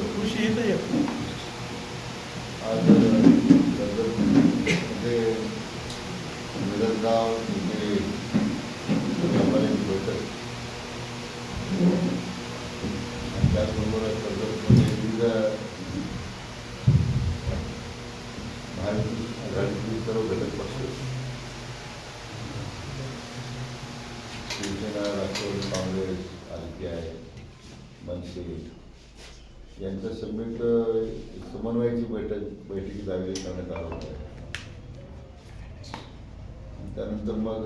कृषी इथं येत आज कर्जतमध्ये मिरजगाव इथे व्यापाऱ्यांची बैठक आणि त्याचबरोबर कर्जतमध्ये विविध महायुती आघाडीतील सर्व घटक पक्ष Shiv Sena Rashtravadi Congress R P I Manase यांचं सबमिट समन्वयाची बैठक बैठकी आयोजित करण्यात आलं होतं. त्यानंतर मग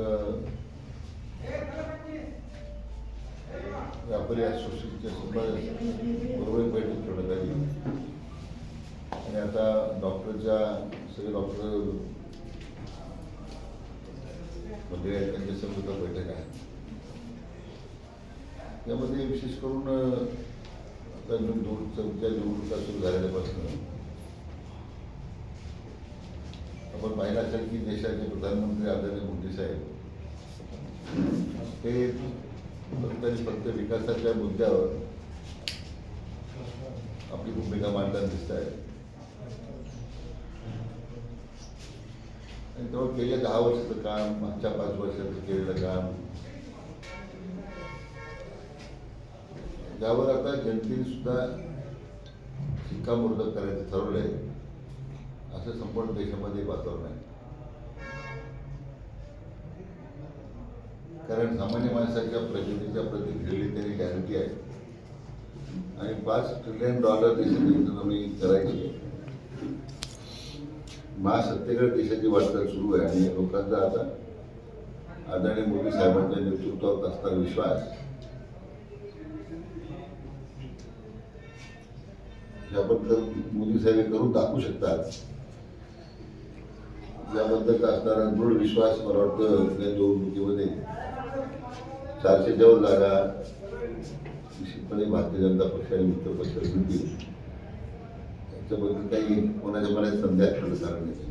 व्यापारी असोसिएशनच्या बरोबर बैठक ठेवण्यात आली. आणि आता डॉक्टरच्या सगळे डॉक्टर मंडळी आहेत त्यांच्यासमोर बैठक आहे. यामध्ये विशेष करून अ, आता चौथ्या निवडणुका सुरू झालेल्यापासून आपण पाहिलं असेल की देशाचे प्रधानमंत्री आदरणीय मोदी साहेब ते फक्त आणि फक्त विकासाच्या मुद्द्यावर आपली भूमिका मांडताना दिसत आहे आणि तेव्हा गेल्या दहा वर्षाचं काम मागच्या पाच वर्षाचं केलेलं काम त्यावर आता जनतेने सुद्धा शिक्कामोर्तब करायचं ठरवलं आहे असं संपूर्ण देशामध्ये वातावरण आहे. कारण सामान्य माणसाच्या प्रगतीच्या प्रति दिलेली त्यांनी गॅरंटी आहे. आणि पाच ट्रिलियन डॉलर देशाची इकॉनॉमी करायची आहे. महासत्तेकडे देशाची वाटचाल सुरू आहे आणि लोकांचा आता आदरणीय मोदी साहेबांच्या नेतृत्वात असणारा विश्वास याबद्दल मोदी साहेब करून दाखवू शकतात. याबद्दल असणारा दृढ विश्वास मला वाटतं या निवडणुकीमध्ये चारशे जवळ जागा निश्चितपणे भारतीय जनता पक्ष आणि मित्र पक्ष मिळतील याच्याबद्दल काही कोणाच्या मनात संध्या ठरलं कारण नाही.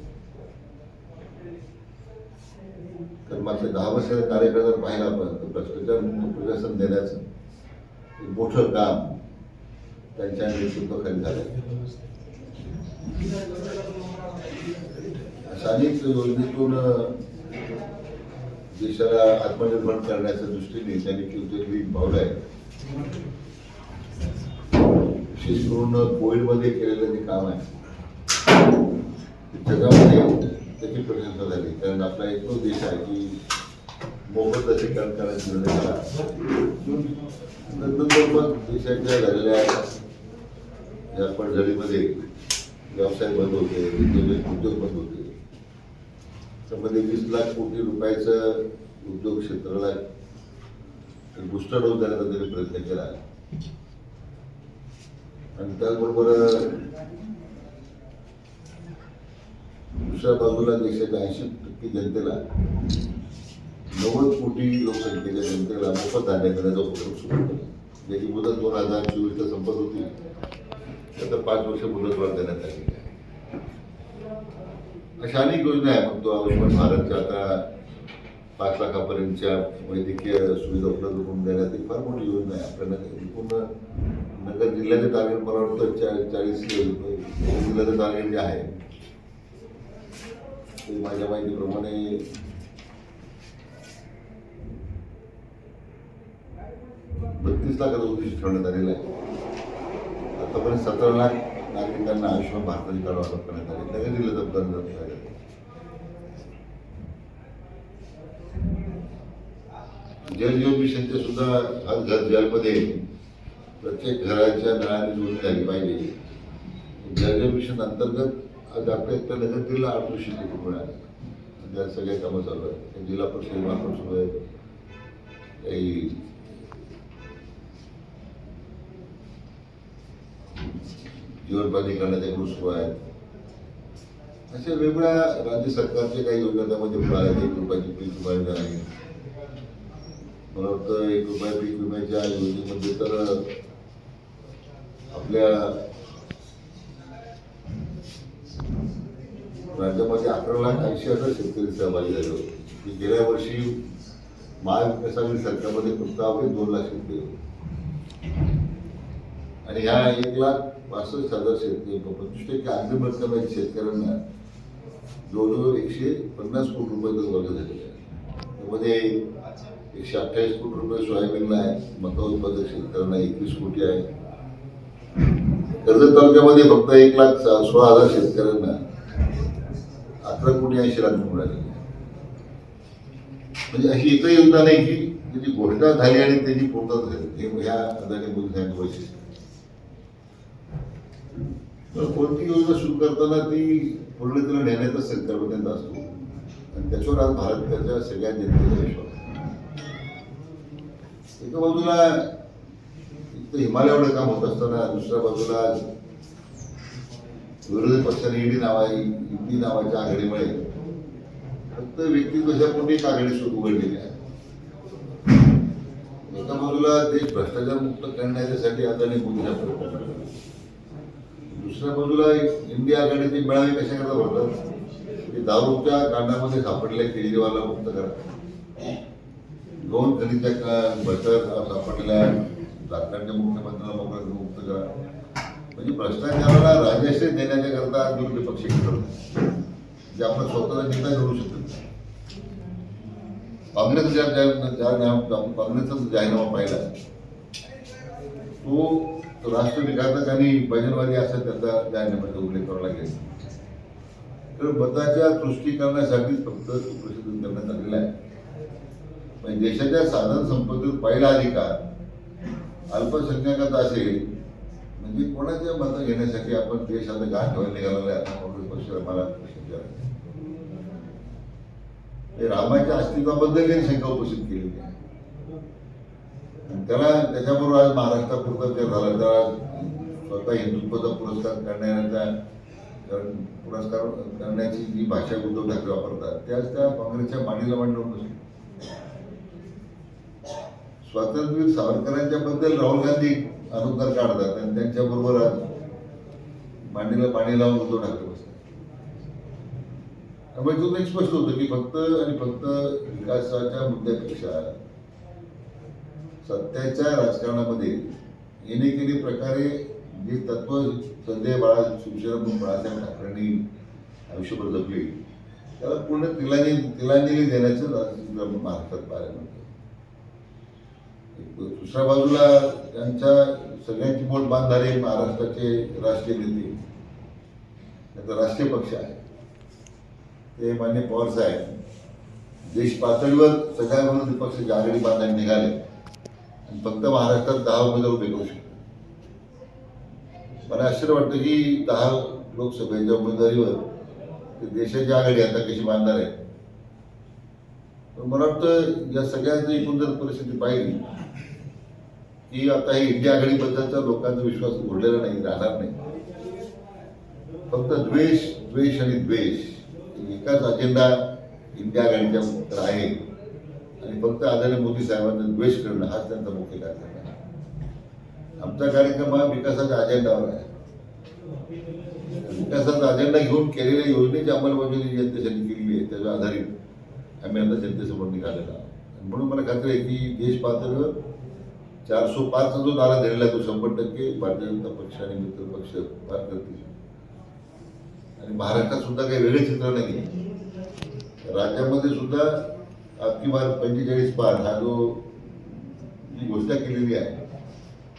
तर मागच्या दहा वर्षाचा कार्यक्रम जर पाहिला आपण तर भ्रष्टाचार मुक्त प्रशासन देण्याचं मोठं काम त्यांच्या नेतृत्वाखाली झालं. अशा अनेक योजनेतून देशाला आत्मनिर्भर करण्याच्या दृष्टीने त्यांनी केलेली पावलं आहे. विशेष करून कोविडमध्ये केलेलं जे काम आहे जगामध्ये त्याची प्रशंसा झाली. कारण आपला एकच देश आहे की मोफत लसीकरण करण्याचा निर्णय झाला. नंतर मग देशाच्या झालेल्या या पडझडीमध्ये व्यवसाय बंद होते उद्योग उद्योग बंद होते. त्यामध्ये वीस लाख कोटी रुपयाचं उद्योग क्षेत्राला बुस्टर डोस देण्याचा त्यांनी प्रयत्न केला. आणि त्याचबरोबर दुसऱ्या बाजूला देशाच्या ऐंशी टक्के जनतेला नव्वद कोटी लोकसंख्येच्या जनतेला मोफत धान्य देण्याचा उपक्रम सुरू केला. ज्याची मुदत दोन हजार चोवीसला संपत होती. त्याचा पाच वर्ष मुदतवाढ देण्यात आली आहे अशा अनेक योजना आहे मग तो आयुष्यमान भारतच्या आता पाच लाखापर्यंतच्या वैद्यकीय सुविधा उपलब्ध करून देण्यात ही फार मोठी योजना आहे. आपल्याला नगर एकूण नगर जिल्ह्याचे टार्गेट मला वाटतं चा- चाळीस जिल्ह्याचं टार्गेट जे आहे ते माझ्या माहितीप्रमाणे बत्तीस लाखाचं उद्दिष्ट ठेवण्यात आलेलं आहे. आतापर्यंत सतरा लाख नागरिकांना आयुष्यमान भारताची कार्ड वाटप करण्यात आले. नगर जिल्ह्यात अपघात जात जल जीवन मिशनचे सुद्धा आज घर जलमध्ये प्रत्येक घराच्या नळाने जोडणी झाली पाहिजे. जल जीवन मिशन अंतर्गत आज आपल्या इथं नगर जिल्हा आठ दूषित मिळाले त्या सगळे कामं चालू आहेत. जिल्हा परिषद वापर सुरू आहे काही जीवनपाती प्राधिकरणाचे ग्रुप सुरू आहेत अशा वेगवेगळ्या राज्य सरकारचे काही योजना त्यामध्ये पुढे एक रुपयाची पीक विमा योजना आहे. मला वाटतं एक रुपया पीक विम्याच्या योजनेमध्ये तर आपल्या राज्यामध्ये अकरा लाख ऐंशी हजार शेतकरी सहभागी झाले होते. गेल्या वर्षी महाविकास आघाडी सरकारमध्ये फक्त आपण दोन लाख शेतकरी. होते आणि ह्या एक लाख पासष्ट हजार शेतकरी पंचवीस टक्के अग्रिम करणाऱ्या शेतकऱ्यांना जवळजवळ एकशे पन्नास कोटी रुपयाचा वर्ग झालेला आहे त्यामध्ये एकशे अठ्ठावीस कोटी रुपये सोयाबीनला आहे मका उत्पादक शेतकऱ्यांना एकवीस कोटी आहे. कर्जत तालुक्यामध्ये फक्त एक लाख सोळा हजार शेतकऱ्यांना अकरा कोटी ऐंशी लाख मिळाले म्हणजे अशी एकही योजना नाही की त्याची घोषणा झाली आणि त्याची पूर्तता झाली. हे ह्या अदानी मोदींचं वैशिष्ट्य. तर कोणती योजना सुरू करताना ती पूर्ण तिला नेण्याचा संकल्प त्यांचा असतो. आणि त्याच्यावर आज भारताच्या सगळ्या जनतेचा विश्वास एका बाजूला एक तर हिमालयावर काम होत असताना दुसऱ्या बाजूला विरोधी पक्षाने ईडी नावा ईडी नावाच्या आघाडीमुळे फक्त व्यक्ती कोणती एक आघाडी सुरू उघडलेली आहे एका बाजूला देश भ्रष्टाचार मुक्त करण्यासाठी आता निघून प्रयत्न दुसऱ्या बाजूला एक इंडिया आघाडीचे मेळावे कशा भरतात ते दारूच्या कांडामध्ये सापडले केजरीवालला मुक्त करा. दोन खनिजा बचत भ्रष्टाचार सापडलेल्या झारखंडच्या मुख्यमंत्र्यांना मोकळं मुक्त करा. म्हणजे भ्रष्टाचाराला राजश्री देण्याच्या करता विरोधी पक्ष करतात जे आपण स्वतःचा निर्णय करू शकत नाही. काँग्रेस ज्या ज्या- ज्या ज्या- काँग्रेसचा जाहीरनामा पाहिला तो राष्ट्र विघातक आणि भजनवादी असा त्याचा जाहीरनाम्याचा उल्लेख करावा लागेल. तर मताच्या तुष्टीकरणासाठीच फक्त तो प्रसिद्ध करण्यात आलेला आहे. म्हणजे देशाच्या साधन संपत्तीत पहिला अधिकार अल्पसंख्याकाचा असेल म्हणजे कोणाच्या मतं घेण्यासाठी आपण देश आता घाण ठेवायला निघालेला आहे आता काँग्रेस पक्ष मला प्रश्न विचारायचा हे रामाच्या अस्तित्वाबद्दल त्यांनी शंका उपस्थित केलेली आहे. त्याला त्याच्याबरोबर आज महाराष्ट्रापुरता ते झालं. त्याला स्वतः हिंदुत्वाचा पुरस्कार करण्याचा पुरस्कार करण्याची जी भाषा उद्धव ठाकरे वापरतात त्याच त्या काँग्रेसच्या मांडीला मांडून बसले. स्वातंत्र्यवीर सावरकरांच्या बद्दल राहुल गांधी अनुकार काढतात आणि त्यांच्याबरोबर आज मांडीला पाणी लावून उद्धव ठाकरे बसतात. त्यामुळे तो एक स्पष्ट होतं की फक्त आणि फक्त विकासाच्या मुद्द्यापेक्षा सत्याच्या राजकारणामध्ये येणे केली प्रकारे जे तत्व सध्या बाळा शिवसेना बाळासाहेब ठाकरेंनी आयुष्यभर जपली त्याला पूर्ण तिलांजली तिलांजली देण्याचं भारतात महाराष्ट्रात पाहायला मिळतं. दुसऱ्या बाजूला त्यांच्या सगळ्यांची बोट बांधणारे महाराष्ट्राचे राष्ट्रीय नेते त्याचा राष्ट्रीय पक्ष आहे. ते मान्य पवार साहेब देश पातळीवर सगळ्या विरोधी पक्ष आघाडी बांधायला निघाले. आणि फक्त महाराष्ट्रात दहा उमेदवार उभे करू शकतो. मला आश्चर्य वाटतं की दहा लोकसभेच्या उमेदवारीवर ते देशाची आघाडी आता कशी बांधणार आहे? पण मला वाटतं या सगळ्यांची एकूण जर परिस्थिती पाहिली की आता ही इंडिया आघाडीबद्दलचा लोकांचा विश्वास उरलेला नाही राहणार नाही. फक्त द्वेष द्वेष आणि द्वेष. एकाच अजेंडा इंडिया आघाडीच्या आहे. आणि फक्त आदरणीय मोदी साहेबांना द्वेष करणं हाच त्यांचा मुख्य कार्यक्रम आहे. आमचा कार्यक्रम हा विकासाच्या अजेंडावर आहे. विकासाचा अजेंडा घेऊन केलेल्या योजनेची अंमलबजावणी जनतेसाठी केलेली आहे त्याच्या आधारित आम्ही आता जनतेसमोर निघालेला आहोत. म्हणून मला खात्री आहे की देश पातळीवर चारशे पाचचा जो नारा दिलेला आहे तो शंभर टक्के भारतीय जनता पक्ष आणि मित्र पक्ष पार करतील. आणि महाराष्ट्रात सुद्धा काही वेगळे चित्र नाही राज्यामध्ये सुद्धा अबकी पंचेचाळीस पान हा जो जी घोषणा केलेली आहे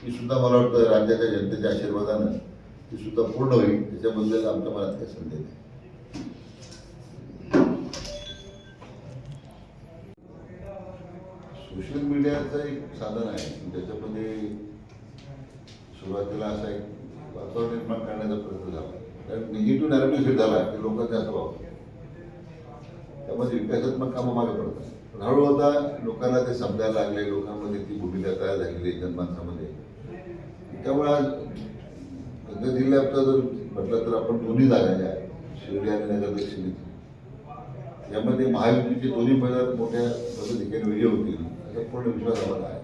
ती सुद्धा मला वाटतं राज्याच्या जनतेच्या आशीर्वादानं ती सुद्धा पूर्ण होईल त्याच्याबद्दल आमच्या मनात काही संदेह नाही. सोशल मीडियाचं एक साधन आहे त्याच्यामध्ये सुरुवातीला असा एक वातावरण निर्माण करण्याचा प्रयत्न झाला. कारण निगेटिव्ह नॅरेटिव्ह सेट झाला की लोकांचे असं वापरतात त्यामध्ये विकासात्मक कामं मागे पडतात. हळूहळू आता लोकांना ते समजायला लागले लोकांमध्ये ती भूमिका तयार झालेली आहे जनमानसामध्ये. त्यामुळे आज नगर जिल्ह्यात जर म्हटलं तर आपण दोन्ही जागा ज्या आहेत, शिर्डी आणि नगर दक्षिणेत. यामध्ये महायुतीचे दोन्ही उमेदवार मोठ्या पद्धतीने विजय होतील असा पूर्ण विश्वास आम्हाला आहे.